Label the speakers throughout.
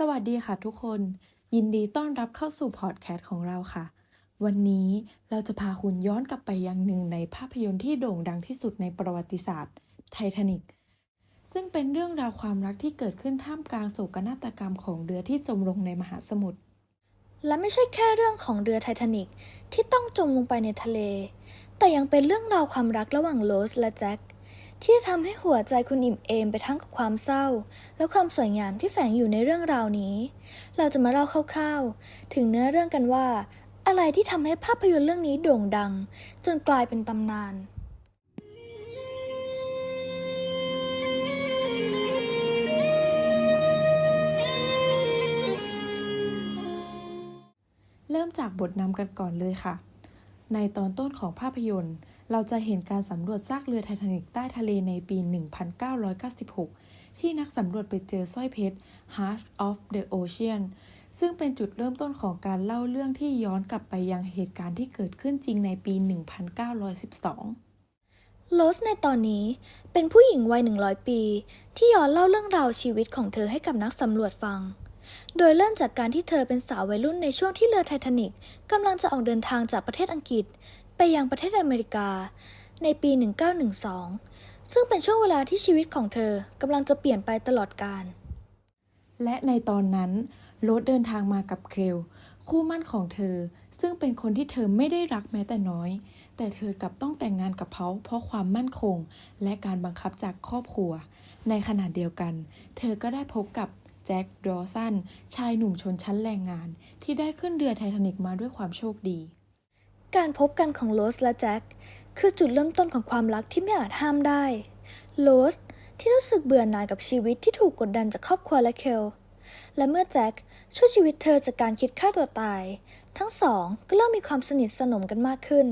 Speaker 1: สวัสดีค่ะทุกคน ยินดีต้อนรับเข้าสู่พอดแคสต์ของเราค่ะ วันนี้เราจะพาคุณย้อนกลับไปยังหนึ่งในภาพยนตร์ที่โด่งดังที่สุดในประวัติศาสตร์ไททานิกซึ่งเป็นเรื่องราวความรักที่เกิดขึ้นท่ามกลางโศกนาฏกรรมของเรือที่จมลงในมหาสมุทร
Speaker 2: และไม่ใช่แค่เรื่องของเรือไททานิกที่ต้องจมลงไปในทะเล แต่ยังเป็นเรื่องราวความรักระหว่างโรสและแจ็ค ที่ทำให้หัวใจคุณอิ่มเอมไปทั้งกับความเศร้า และความสวยงามที่แฝงอยู่ในเรื่องราวนี้ เราจะมาเล่าคร่าวๆ ถึงเนื้อเรื่องกันว่า อะไรที่ทำให้ภาพยนตร์เรื่องนี้โด่งดัง จนกลายเป็นตำนาน
Speaker 1: เริ่มจากบทนำกันก่อนเลยค่ะ ในตอนต้นของภาพยนตร์ เราจะเห็นการสำรวจซากเรือไททานิกใต้ทะเลในปี 1996 ที่นักสำรวจไปเจอสร้อยเพชร Heart of the Ocean ซึ่งเป็นจุดเริ่มต้นของการเล่าเรื่องที่ย้อนกลับไปยังเหตุการณ์ที่เกิดขึ้นจริงในปี 1912
Speaker 2: โรสในตอนนี้เป็นผู้หญิงวัย 100 ปี ที่ย้อนเล่าเรื่องราวชีวิตของเธอให้กับนักสำรวจฟัง โดยเริ่มจากการที่เธอเป็นสาววัยรุ่นในช่วงที่เรือไททานิกกำลังจะออกเดินทางจากประเทศอังกฤษ ไปยังประเทศอเมริกา ในปี 1912 ซึ่งเป็นช่วงเวลาที่ชีวิตของเธอกำลังจะเปลี่ยนไปตลอดกาล
Speaker 1: และในตอนนั้นโรสเดินทางมากับเคลลคู่มั่นของเธอ ซึ่งเป็นคนที่เธอไม่ได้รักแม้แต่น้อย แต่เธอกลับต้องแต่งงานกับเขาเพราะความมั่นคง และการบังคับจากครอบครัว ในขณะเดียวกัน เธอก็ได้พบกับแจ็คดอสันชายหนุ่มชนชั้นแรงงาน ที่ได้ขึ้นเรือไททานิกมาด้วยความโชคดี
Speaker 2: การพบกันของโรสและแจ็คคือจุดเริ่มต้นของความรักที่ไม่อาจห้ามได้โรสที่รู้สึกเบื่อหน่ายกับชีวิตที่ถูกกดดันจากครอบครัวและเคลและเมื่อแจ็คช่วยชีวิตเธอจากการคิดฆ่าตัวตาย ทั้งสองก็เริ่มมีความสนิทสนมกันมากขึ้น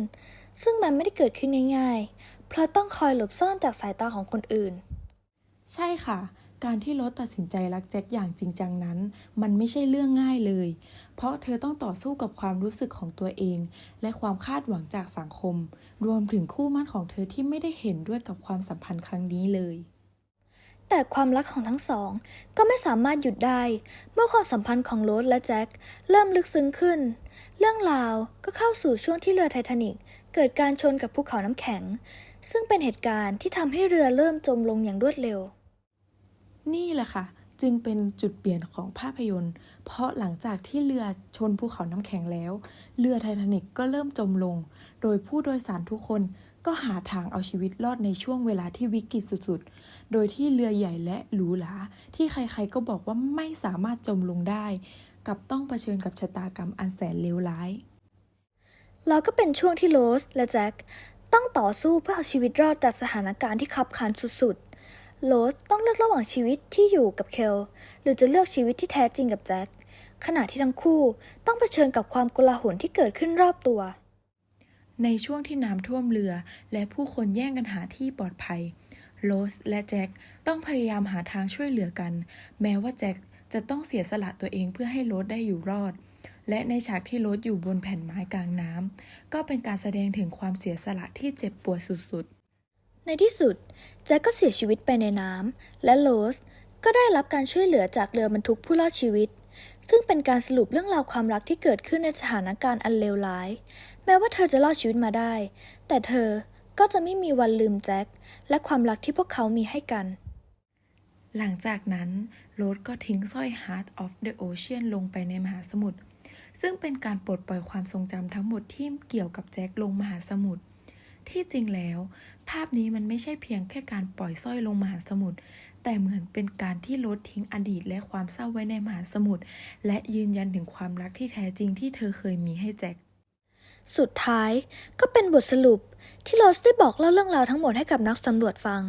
Speaker 2: ซึ่งมันไม่ได้เกิดขึ้นง่ายๆ เพราะต้องคอยหลบซ่อนจากสายตาของคนอื่น
Speaker 1: ใช่ค่ะ การที่โรสตัดสินใจรักแจ็คอย่างจริงจังนั้น มันไม่ใช่เรื่องง่ายเลย เพราะเธอต้องต่อสู้กับความรู้สึกของตัวเอง และความคาดหวังจากสังคม รวมถึงคู่มั่นของเธอที่ไม่ได้เห็นด้วยกับความสัมพันธ์ครั้งนี้เลย
Speaker 2: แต่ความรักของทั้งสอง ก็ไม่สามารถหยุดได้ เมื่อความสัมพันธ์ของโรสและแจ็คเริ่มลึกซึ้งขึ้น เรื่องราวก็เข้าสู่ช่วงที่เรือไททานิกเกิดการชนกับภูเขาน้ำแข็ง ซึ่งเป็นเหตุการณ์ที่ทำให้เรือเริ่มจมลงอย่างรวดเร็ว
Speaker 1: นี่แหละค่ะ จึงเป็นจุดเปลี่ยนของภาพยนตร์ เพราะหลังจากที่เรือชนภูเขาน้ำแข็งแล้ว เรือไททานิกก็เริ่มจมลง โดยผู้โดยสารทุกคนก็หาทางเอาชีวิตรอดในช่วงเวลาที่วิกฤตสุดๆ โดยที่เรือใหญ่และหรูหราที่ใครๆก็บอกว่าไม่สามารถจมลงได้ กับต้องเผชิญกับชะตากรรมอันแสนเลวร้าย
Speaker 2: แล้วก็เป็นช่วงที่โรสและแจ็คต้องต่อสู้เพื่อเอาชีวิตรอดจากสถานการณ์ที่ขับขันสุดๆ โรสต้องเลือกระหว่างชีวิตที่อยู่กับเคลหรือจะเลือกชีวิตที่แท้จริงกับแจ็คขณะที่ทั้งคู่ต้องเผชิญกับความโกลาหลที่เกิดขึ้นรอบตัว
Speaker 1: ในช่วงที่น้ำท่วมเรือ และผู้คนแย่งกันหาที่ปลอดภัยโรสและแจ็คต้องพยายามหาทางช่วยเหลือกัน แม้ว่าแจ็คจะต้องเสียสละตัวเองเพื่อให้โรสได้อยู่รอด และในฉากที่โรสอยู่บนแผ่นไม้กลางน้ำก็เป็นการแสดงถึงความเสียสละที่เจ็บปวดสุด
Speaker 2: ในที่สุด แจ็คก็เสียชีวิตไปในน้ำ และโรสก็ได้รับการช่วยเหลือจากเรือบรรทุกผู้รอดชีวิต ซึ่งเป็นการสรุปเรื่องราวความรักที่เกิดขึ้นในสถานการณ์อันเลวร้าย แม้ว่าเธอจะรอดชีวิตมาได้ แต่เธอก็จะไม่มีวันลืมแจ็คและความรักที่พวกเขามีให้กัน
Speaker 1: หลังจากนั้นโรสก็ทิ้งสร้อย Heart of the Ocean ลงไปในมหาสมุทรซึ่งเป็นการปลดปล่อยความทรงจำทั้งหมดที่เกี่ยวกับแจ็คลงมหาสมุทร ที่จริงแล้ว ภาพนี้มันไม่ใช่เพียงแค่การปล่อยสร้อยลงมหาสมุทรแต่เหมือนเป็นการที่ลดทิ้งอดีตและความเศร้าไว้ในมหาสมุทรและยืนยันถึงความรักที่แท้จริงที่เธอเคยมีให้แจ็ค
Speaker 2: สุดท้ายก็เป็นบทสรุปที่โรสได้บอกเล่าเรื่องราวทั้งหมดให้กับนักสำรวจฟัง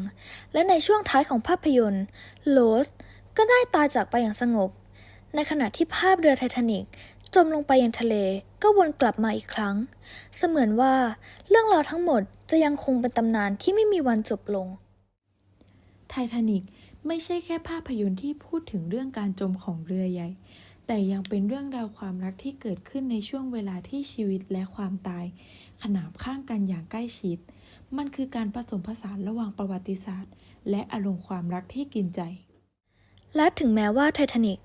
Speaker 2: และในช่วงท้ายของภาพยนตร์โรสก็ได้ตายจากไปอย่างสงบ ในขณะที่ภาพเรือไททานิก จมลงไปยังทะเลก็วนกลับมาอีกครั้ง เสมือนว่าเรื่องราวทั้งหมดจะยังคงเป็นตำนานที่ไม่มีวันจบลง
Speaker 1: ไททานิกไม่ใช่แค่ภาพยนตร์ที่พูดถึงเรื่องการจมของเรือใหญ่ แต่ยังเป็นเรื่องราวความรักที่เกิดขึ้นในช่วงเวลาที่ชีวิตและความตาย ขนานข้างกันอย่างใกล้ชิด มันคือการผสมผสานระหว่างประวัติศาสตร์ และอารมณ์ความรักที่กินใจ
Speaker 2: และถึงแม้ว่าไททานิก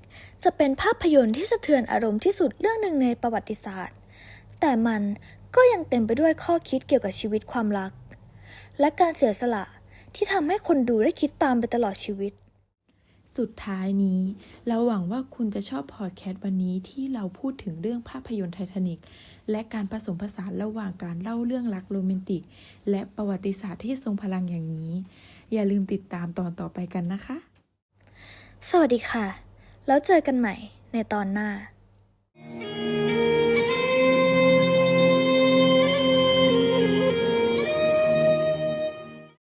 Speaker 2: จะเป็นภาพยนตร์ที่สะเทือนอารมณ์ที่สุดเรื่องหนึ่งในประวัติศาสตร์ แต่มันก็ยังเต็มไปด้วยข้อคิดเกี่ยวกับชีวิตความรัก และการเสียสละที่ทำให้คนดูได้คิดตามไปตลอดชีวิต
Speaker 1: สุดท้ายนี้ เราหวังว่าคุณจะชอบพอดแคสต์วันนี้ที่เราพูดถึงเรื่องภาพยนตร์ไททานิกและการผสมผสานระหว่างการเล่าเรื่องรักโรแมนติก และประวัติศาสตร์ที่ทรงพลังอย่างนี้ อย่าลืมติดตามตอนต่อไปกันนะคะ
Speaker 2: สวัสดีค่ะ แล้วเจอกันใหม่ในตอนหน้า